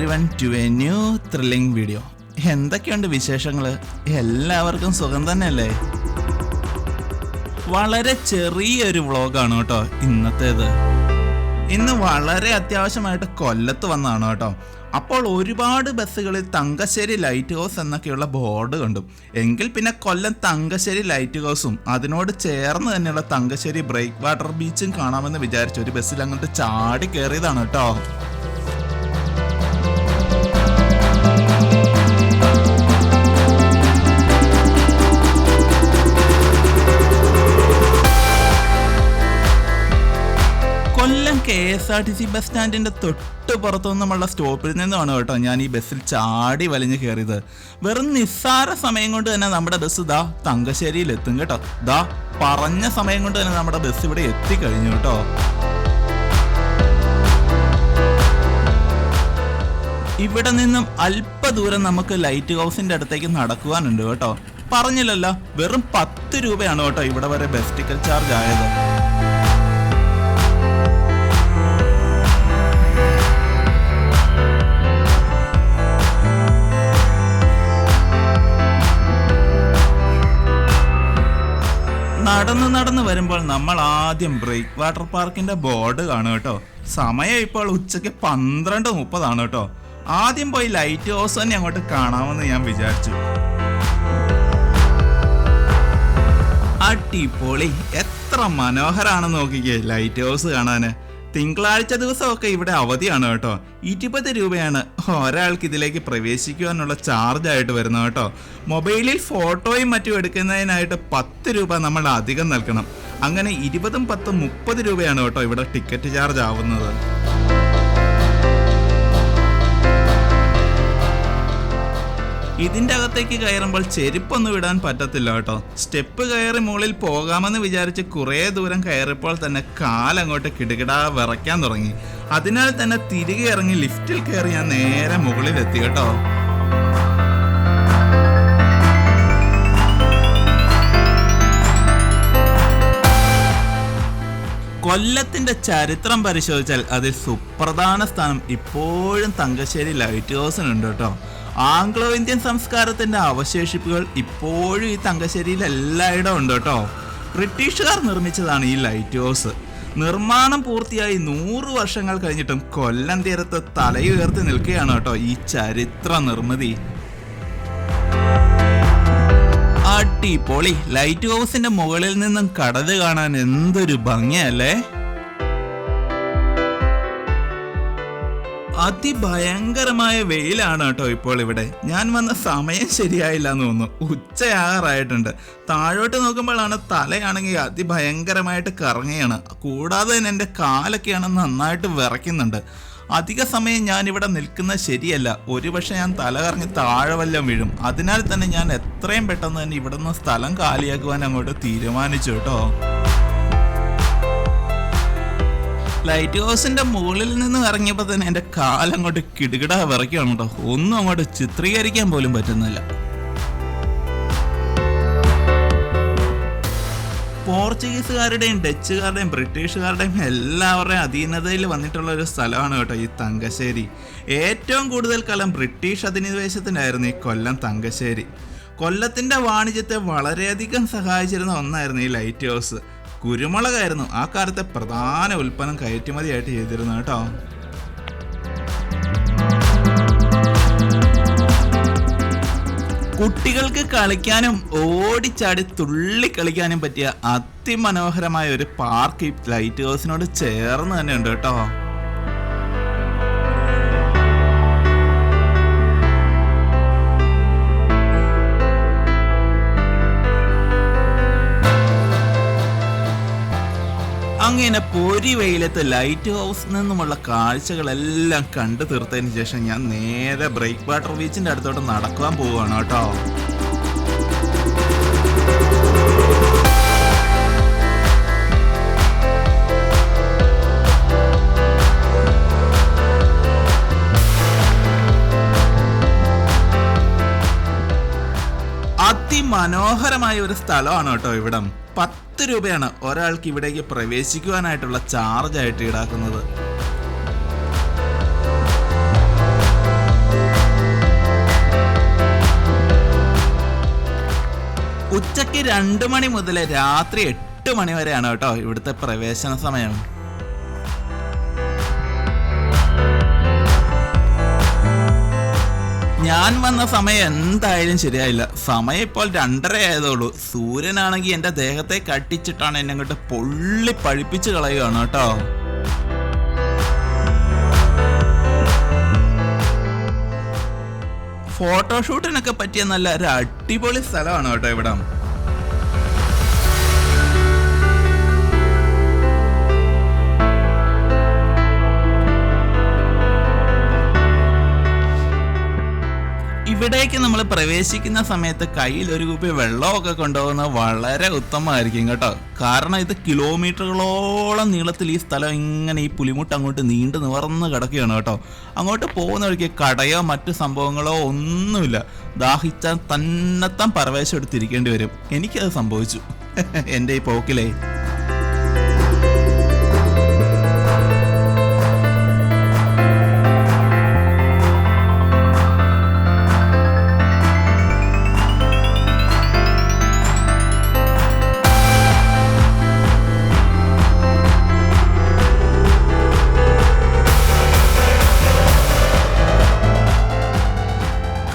Everyone to a new thrilling video എന്തൊക്കെയുണ്ട് വിശേഷങ്ങൾ എല്ലാവർക്കും സുഖം തന്നെയല്ലേ? വളരെ ചെറിയൊരു വ്ളോഗാണ് കേട്ടോ ഇന്നത്തേത്. ഇന്ന് വളരെ അത്യാവശ്യമായിട്ട് കൊല്ലത്ത് വന്നതാണ് കേട്ടോ. അപ്പോൾ ഒരുപാട് ബസ്സുകളിൽ തങ്കശ്ശേരി ലൈറ്റ് ഹൗസ് എന്നൊക്കെയുള്ള ബോർഡ് കണ്ടു. എങ്കിൽ പിന്നെ കൊല്ലം തങ്കശ്ശേരി ലൈറ്റ് ഹൗസും അതിനോട് ചേർന്ന് തന്നെയുള്ള തങ്കശ്ശേരി ബ്രേക്ക് വാട്ടർ ബീച്ചും കാണാമെന്ന് വിചാരിച്ചു ഒരു ബസ്സിൽ അങ്ങോട്ട് ചാടി കയറിയതാണ് കേട്ടോ. K S R T C bus സ്റ്റാൻഡിന്റെ തൊട്ട് പുറത്തു നിന്നുമുള്ള സ്റ്റോപ്പിൽ നിന്നുമാണ് കേട്ടോ ഞാൻ ഈ ബസ്സിൽ ചാടി വലിഞ്ഞു കയറിയത് വെറും നിസ്സാര സമയം കൊണ്ട് തന്നെ നമ്മുടെ ബസ് ദാ തങ്കശ്ശേരിയിൽ എത്തും കേട്ടോ. ദാ പറഞ്ഞ സമയം കൊണ്ട് തന്നെ നമ്മുടെ ബസ് ഇവിടെ എത്തിക്കഴിഞ്ഞു കേട്ടോ. ഇവിടെ നിന്നും അല്പദൂരം നമുക്ക് ലൈറ്റ് ഹൗസിന്റെ അടുത്തേക്ക് നടക്കുവാനുണ്ട് കേട്ടോ. പറഞ്ഞില്ലല്ലോ വെറും പത്ത് രൂപയാണ് കേട്ടോ ഇവിടെ വരെ ബസ് ടിക്കറ്റ് ചാർജ് ആയത്. നടന്ന് നടന്ന് വരുമ്പോൾ നമ്മൾ ആദ്യം ബ്രേക്ക് വാട്ടർ പാർക്കിന്റെ ബോർഡ് കാണും കേട്ടോ. സമയം ഇപ്പോൾ ഉച്ചയ്ക്ക് പന്ത്രണ്ട് മുപ്പതാണ് കേട്ടോ. ആദ്യം പോയി ലൈറ്റ് ഹൗസ് തന്നെ അങ്ങോട്ട് കാണാമെന്ന് ഞാൻ വിചാരിച്ചു. അടിപൊളി. എത്ര മനോഹരാണെന്ന് നോക്കിക്കേ ലൈറ്റ് ഹൗസ് കാണാന്. തിങ്കളാഴ്ച ദിവസമൊക്കെ ഇവിടെ അവധിയാണ് കേട്ടോ. ഇരുപത് രൂപയാണ് ഒരാൾക്ക് ഇതിലേക്ക് പ്രവേശിക്കുവാനുള്ള ചാർജ് ആയിട്ട് വരുന്നത് കേട്ടോ. മൊബൈലിൽ ഫോട്ടോയും മറ്റും എടുക്കുന്നതിനായിട്ട് പത്ത് രൂപ നമ്മൾ അധികം നൽകണം. അങ്ങനെ ഇരുപതും പത്തും മുപ്പത് രൂപയാണ് കേട്ടോ ഇവിടെ ടിക്കറ്റ് ചാർജ് ആവുന്നത്. ഇതിന്റെ അകത്തേക്ക് കയറുമ്പോൾ ചെരുപ്പൊന്നും ഇടാൻ പറ്റത്തില്ല കേട്ടോ. സ്റ്റെപ്പ് കയറി മുകളിൽ പോകാമെന്ന് വിചാരിച്ച് കുറേ ദൂരം കയറിയപ്പോൾ തന്നെ കാലങ്ങോട്ട് കിടുകിടാ വിറയ്ക്കാൻ തുടങ്ങി. അതിനാൽ തന്നെ തിരികെ ഇറങ്ങി ലിഫ്റ്റിൽ കയറി ഞാൻ നേരെ മുകളിലെത്തി കേട്ടോ. കൊല്ലത്തിന്റെ ചരിത്രം പരിശോധിച്ചാൽ അതിൽ സുപ്രധാന സ്ഥാനം ഇപ്പോഴും തങ്കശ്ശേരി ലൈറ്റ് ഹൗസിനുണ്ട് കേട്ടോ. ആംഗ്ലോ ഇന്ത്യൻ സംസ്കാരത്തിന്റെ അവശേഷിപ്പുകൾ ഇപ്പോഴും ഈ തങ്കശ്ശേരിയിൽ എല്ലായിടവും ഉണ്ട് കേട്ടോ. ബ്രിട്ടീഷുകാർ നിർമ്മിച്ചതാണ് ഈ ലൈറ്റ് ഹൗസ് നിർമ്മാണം പൂർത്തിയായി നൂറ് വർഷങ്ങൾ കഴിഞ്ഞിട്ടും കൊല്ലം തീരത്ത് തലയുയർത്തി നിൽക്കുകയാണ് കേട്ടോ ഈ ചരിത്ര നിർമ്മിതി. അടിപൊളി. ലൈറ്റ് ഹൗസിന്റെ മുകളിൽ നിന്നും കടത് കാണാൻ എന്തൊരു ഭംഗിയല്ലേ? അതിഭയങ്കരമായ വെയിലാണ് കേട്ടോ ഇപ്പോൾ ഇവിടെ. ഞാൻ വന്ന സമയം ശരിയായില്ല എന്ന് തോന്നുന്നു. ഉച്ചയാറായിട്ടുണ്ട് താഴോട്ട് നോക്കുമ്പോഴാണ് തലയാണെങ്കിൽ അതിഭയങ്കരമായിട്ട് കറങ്ങുകയാണ്. കൂടാതെ തന്നെ എന്റെ കാലൊക്കെയാണ് നന്നായിട്ട് വിറയ്ക്കുന്നുണ്ട്. അധിക സമയം ഞാൻ ഇവിടെ നിൽക്കുന്നത് ശരിയല്ല. ഒരുപക്ഷെ ഞാൻ തല കറങ്ങി താഴെ വീഴും. അതിനാൽ തന്നെ ഞാൻ എത്രയും പെട്ടെന്ന് തന്നെ ഇവിടെ നിന്ന് സ്ഥലം കാലിയാക്കുവാൻ അങ്ങോട്ട് തീരുമാനിച്ചു കേട്ടോ. ലൈറ്റ് ഹൗസിന്റെ മുകളിൽ നിന്ന് ഇറങ്ങിയപ്പോൾ തന്നെ എന്റെ കാലങ്ങോട്ട് കിടുകിട വിറയ്ക്കുകയാണ് കേട്ടോ ഒന്നും അങ്ങോട്ട് ചിത്രീകരിക്കാൻ പോലും പറ്റുന്നില്ല. പോർച്ചുഗീസുകാരുടെയും ഡച്ചുകാരുടെയും ബ്രിട്ടീഷുകാരുടെയും എല്ലാവരുടെയും അധീനതയിൽ വന്നിട്ടുള്ള ഒരു സ്ഥലമാണ് കേട്ടോ ഈ തങ്കശ്ശേരി. ഏറ്റവും കൂടുതൽ കാലം ബ്രിട്ടീഷ് അധിനിവേശത്തിനായിരുന്നു ഈ കൊല്ലം തങ്കശ്ശേരി. കൊല്ലത്തിന്റെ വാണിജ്യത്തെ വളരെയധികം സഹായിച്ചിരുന്ന ഒന്നായിരുന്നു ഈ ലൈറ്റ് ഹൗസ് കുരുമുളകായിരുന്നു. ആ കാലത്തെ പ്രധാന ഉൽപ്പന്നം കയറ്റുമതിയായിട്ട് ചെയ്തിരുന്നു കേട്ടോ. കുട്ടികൾക്ക് കളിക്കാനും ഓടിച്ചാടി തുള്ളി കളിക്കാനും പറ്റിയ അതിമനോഹരമായ ഒരു പാർക്ക് ഈ ലൈറ്റ് ഹൗസിനോട് ചേർന്ന് തന്നെ ഉണ്ട് കേട്ടോ. അങ്ങനെ പൊരി വെയിലത്ത് ലൈറ്റ് ഹൗസിൽ നിന്നുമുള്ള കാഴ്ചകളെല്ലാം കണ്ടു തീർത്തതിന് ശേഷം ഞാൻ നേരെ ബ്രേക്ക് വാട്ടർ ബീച്ചിന്റെ അടുത്തോട്ട് നടക്കുവാൻ പോവുകയാണ് കേട്ടോ. മനോഹരമായ ഒരു സ്ഥലമാണ് കേട്ടോ ഇവിടം. പത്ത് രൂപയാണ് ഒരാൾക്ക് ഇവിടേക്ക് പ്രവേശിക്കുവാനായിട്ടുള്ള ചാർജ് ആയിട്ട് ഈടാക്കുന്നത്. ഉച്ചയ്ക്ക് രണ്ടു മണി മുതൽ രാത്രി എട്ട് മണി വരെയാണ് കേട്ടോ ഇവിടുത്തെ പ്രവേശന സമയം. ഞാൻ വന്ന സമയം എന്തായാലും ശരിയായില്ല. സമയം ഇപ്പോൾ രണ്ടര ആയതുള്ളൂ സൂര്യനാണെങ്കിൽ എന്റെ ദേഹത്തെ കട്ടിച്ചിട്ടാണ് എന്നെ അങ്ങോട്ട് പൊള്ളി പഴിപ്പിച്ച് കളയുകയാണ് കേട്ടോ. ഫോട്ടോഷൂട്ടിനൊക്കെ പറ്റിയ നല്ല ഒരു അടിപൊളി സ്ഥലമാണ് കേട്ടോ ഇവിടം. ഇവിടേക്ക് നമ്മൾ പ്രവേശിക്കുന്ന സമയത്ത് കയ്യിൽ ഒരു കുപ്പി വെള്ളമൊക്കെ കൊണ്ടുപോകുന്നത് വളരെ ഉത്തമമായിരിക്കും കേട്ടോ. കാരണം ഇത് കിലോമീറ്ററുകളോളം നീളത്തിൽ ഈ സ്ഥലം ഇങ്ങനെ ഈ പുലിമുട്ട് അങ്ങോട്ട് നീണ്ടു നിവർന്ന് കിടക്കുകയാണ് കേട്ടോ. അങ്ങോട്ട് പോകുന്ന വഴിക്ക് കടയോ മറ്റു സംഭവങ്ങളോ ഒന്നുമില്ല. ദാഹിച്ചാൽ തന്നെത്താൻ പരവേശം എടുത്തിരിക്കേണ്ടി വരും. എനിക്കത് സംഭവിച്ചു. എന്റെ ഈ പോക്കിലേ.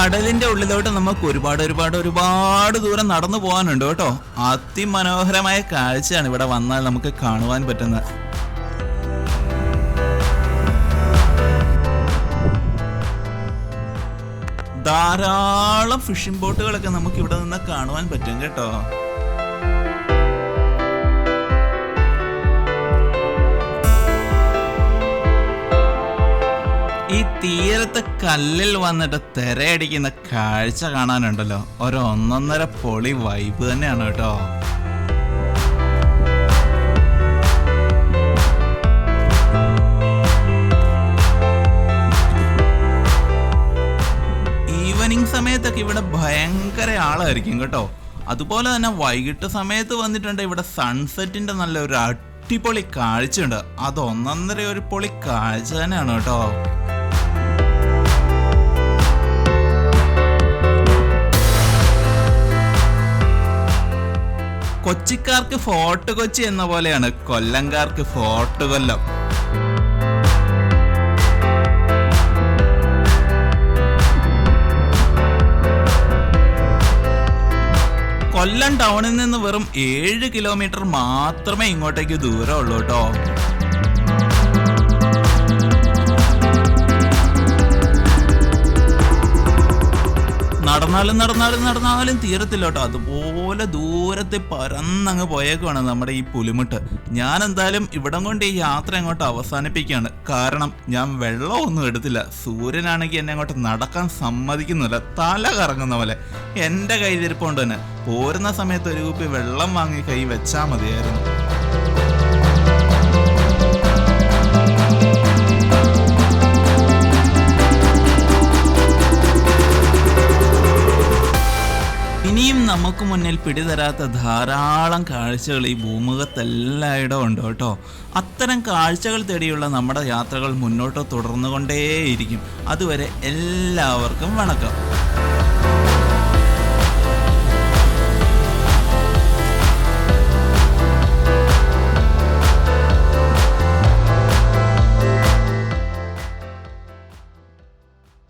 കടലിന്റെ ഉള്ളിലോട്ട് നമുക്ക് ഒരുപാട് ഒരുപാട് ഒരുപാട് ദൂരം നടന്നു പോകാനുണ്ട് കേട്ടോ. അതിമനോഹരമായ കാഴ്ചയാണ് ഇവിടെ വന്നാൽ നമുക്ക് കാണുവാൻ പറ്റുന്നത്. ധാരാളം ഫിഷിംഗ് ബോട്ടുകളൊക്കെ നമുക്ക് ഇവിടെ നിന്ന് കാണുവാൻ പറ്റും കേട്ടോ. ഈ തീരത്തെ കല്ലിൽ വന്നിട്ട് തിരയടിക്കുന്ന കാഴ്ച കാണാനുണ്ടല്ലോ. ഒരു ഒന്നൊന്നര പൊളി വൈബ് തന്നെയാണ് കേട്ടോ. ഈവനിങ് സമയത്തൊക്കെ ഇവിടെ ഭയങ്കര ആളായിരിക്കും കേട്ടോ. അതുപോലെ തന്നെ വൈകിട്ട് സമയത്ത് വന്നിട്ടുണ്ട് ഇവിടെ സൺസെറ്റിന്റെ നല്ലൊരു അടിപൊളി കാഴ്ചയുണ്ട്. അത് ഒന്നൊന്നര ഒരു പൊളി കാഴ്ച തന്നെയാണ് കേട്ടോ. കൊച്ചിക്കാർക്ക് ഫോർട്ട് കൊച്ചി എന്ന പോലെയാണ്. കൊല്ലംകാർക്ക് ഫോർട്ട് കൊല്ലം. കൊല്ലം ടൗണിൽ നിന്ന് വെറും ഏഴ് കിലോമീറ്റർ മാത്രമേ ഇങ്ങോട്ടേക്ക് ദൂരമുള്ളൂ കേട്ടോ. നടന്നാലും നടന്നാലും നടന്നാലും തീരത്തില്ല കേട്ടോ അതുപോലെ ദൂരത്തെ പരന്നങ്ങ് പോയേക്കുവാണ് നമ്മുടെ ഈ പുലിമുട്ട്. ഞാൻ എന്തായാലും ഇവിടം കൊണ്ട് ഈ യാത്ര അങ്ങോട്ട് അവസാനിപ്പിക്കുകയാണ്. കാരണം ഞാൻ വെള്ളമൊന്നും എടുത്തില്ല. സൂര്യനാണെങ്കിൽ എന്നെ അങ്ങോട്ട് നടക്കാൻ സമ്മതിക്കുന്നില്ല. തല കറങ്ങുന്ന പോലെ. എന്റെ കയ്യിലിരിപ്പുണ്ട് തന്നെ. പോരുന്ന സമയത്ത് ഒരു കുപ്പി വെള്ളം വാങ്ങി കൈ വെച്ചാൽ മതിയായിരുന്നു. ഇനിയും നമുക്ക് മുന്നിൽ പിടിതരാത്ത ധാരാളം കാഴ്ചകൾ ഈ ഭൂമുഖത്തെല്ലായിടവും ഉണ്ട് കേട്ടോ. അത്തരം കാഴ്ചകൾ തേടിയുള്ള നമ്മുടെ യാത്രകൾ മുന്നോട്ട് തുടർന്നുകൊണ്ടേയിരിക്കും. അതുവരെ എല്ലാവർക്കും വണക്കം.